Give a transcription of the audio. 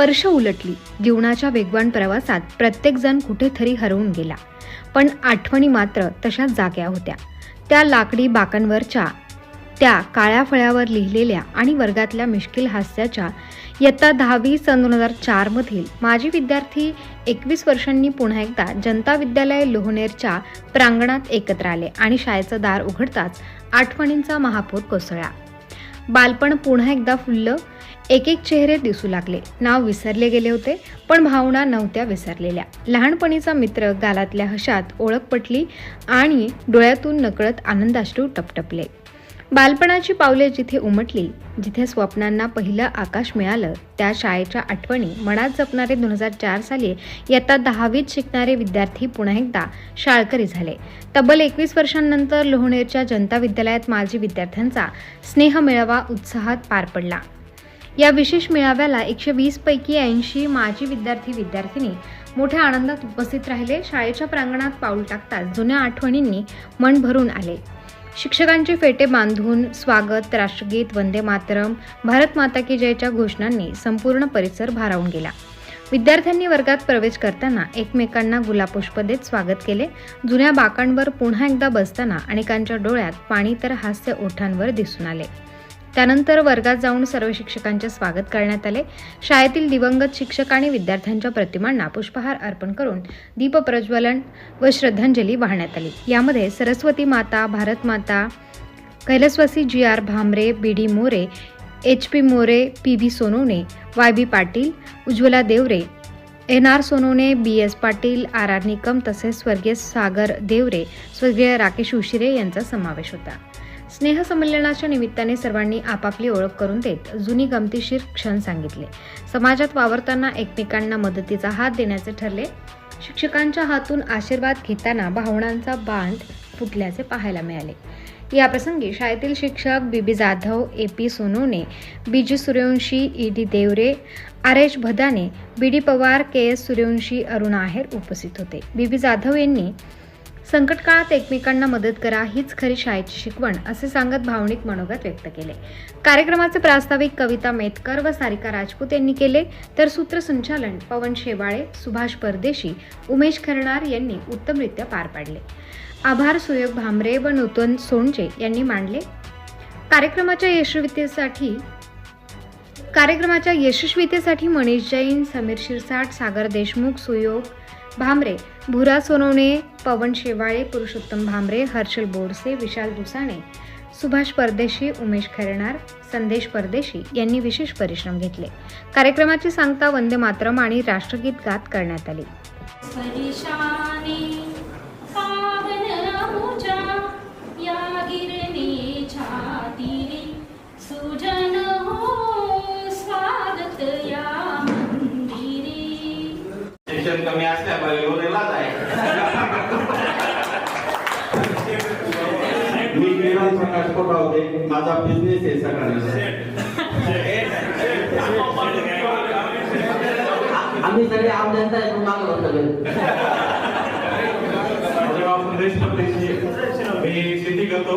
वर्ष उलटली. जीवनाच्या वेगवान प्रवासात प्रत्येकजण कुठेतरी हरवून गेला. पण आठवणी मात्र तशा जाग्या होत्या. त्या लाकडी बाकांवरच्या त्या काळ्या फळ्यावर लिहिलेल्या आणि वर्गातल्या मिश्किल हास्याच्या इयत्ता दहावी सन दोन हजार चारमधील माजी विद्यार्थी एकवीस वर्षांनी पुन्हा एकदा जनता विद्यालय लोहनेरच्या प्रांगणात एकत्र आले आणि शाळेचं दार उघडताच आठवणींचा महापूर कोसळला. बालपण पुन्हा एकदा फुललं एक एक चेहरे दिसू लागले. नाव विसरले गेले होते पण भावना नव्हत्या विसरलेल्या. लहानपणीचा मित्र गालातल्या हशात ओळख पटली आणि डोळ्यातून नकळत आनंदाश्रू टपटपले. बालपणाची पावले जिथे उमटली जिथे स्वप्नांना पहिलं आकाश मिळालं त्या शाळेच्या आठवणी मनात जपणारे दोन हजार चार साली इयत्ता दहावीत शिकणारे विद्यार्थी पुन्हा एकदा शाळकरी झाले. तब्बल एकवीस वर्षांनंतर लोहनेरच्या जनता विद्यालयात माजी विद्यार्थ्यांचा स्नेह मेळावा उत्साहात पार पडला. या विशेष मेळाव्याला एकशे वीस पैकी ऐंशी माजी विद्यार्थी विद्यार्थिनी मोठ्या आनंदात उपस्थित राहिले. शाळेच्या प्रांगणात पाऊल टाकताच जुन्या आठवणींनी मन भरून आले. शिक्षकांचे फेटे बांधून स्वागत राष्ट्रगीत वंदे मातरम भारत माता की जयच्या घोषणांनी संपूर्ण परिसर भारावून गेला. विद्यार्थ्यांनी वर्गात प्रवेश करताना एकमेकांना गुलापुष्प देत स्वागत केले. जुन्या बाकांवर पुन्हा एकदा बसताना अनेकांच्या डोळ्यात पाणी तर हास्य ओठांवर दिसून आले. त्यानंतर वर्गात जाऊन सर्व शिक्षकांचे स्वागत करण्यात आले. शाळेतील दिवंगत शिक्षक आणि विद्यार्थ्यांच्या प्रतिमांना पुष्पहार अर्पण करून दीप प्रज्वलन व श्रद्धांजली वाहण्यात आली. यामध्ये सरस्वती माता भारत माता कैलसवासी G R Bhamre B D More H P More P V Sonawane Y B Patil Ujjwala Deore N R Sonone B S Patil R R Nikam तसेच स्वर्गीय सागर देवरे स्वर्गीय राकेश उशिरे यांचा समावेश होता. स्नेहसंमेलनाच्या निमित्ताने सर्वांनी आपापली ओळख करून देत जुनी गमतीशीर क्षण सांगितले. समाजात वावरताना एकमेकांना मदतीचा हात देण्याचे ठरले. शिक्षकांच्या हातून आशीर्वाद घेताना भावनांचा बांध फुटल्याचे पाहायला मिळाले. याप्रसंगी शाळेतील शिक्षक B B Jadhav A P Sonawane B G Suryawanshi E D Deore R H Bhadane B D Pawar K S Suryawanshi Arun Aher उपस्थित होते. बी बी जाधव यांनी संकट काळात एकमेकांना मदत करा हीच खरी शाळेची शिकवण असे सांगत भावनिक मनोगत व्यक्त केले. कार्यक्रमाचे प्रास्ताविक कविता मेतकर व सारिका राजपूत यांनी केले. तर सूत्रसंचालन पवन शेवाळे सुभाष परदेशी उमेश खरणार यांनी उत्तमरित्या पार पाडले. आभार सुयोग भामरे व नूतन सोनजे यांनी मांडले. कार्यक्रमाच्या यशस्वीतेसाठी कार्यक्रमाच्या यशस्वीतेसाठी मनीष जैन समीर शिरसाट सागर देशमुख सुयोग भामरे भुरा सोनवणे पवन शेवाळे पुरुषोत्तम भामरे हर्षल बोरसे विशाल दुसाणे सुभाष परदेशी उमेश खैरणार संदेश परदेशी यांनी विशेष परिश्रम घेतले. कार्यक्रमाची सांगता वंदे मातरम आणि राष्ट्रगीत गात करण्यात आली. शिक्षण कमी असल्यामुळे लोणेलाच आहे मी प्रकाश पटावते माझा बिझनेस आहे सगळ्यांचा आम्ही सगळे आहे. माझं नाव सुरेश पटेशी मी शेती करतो.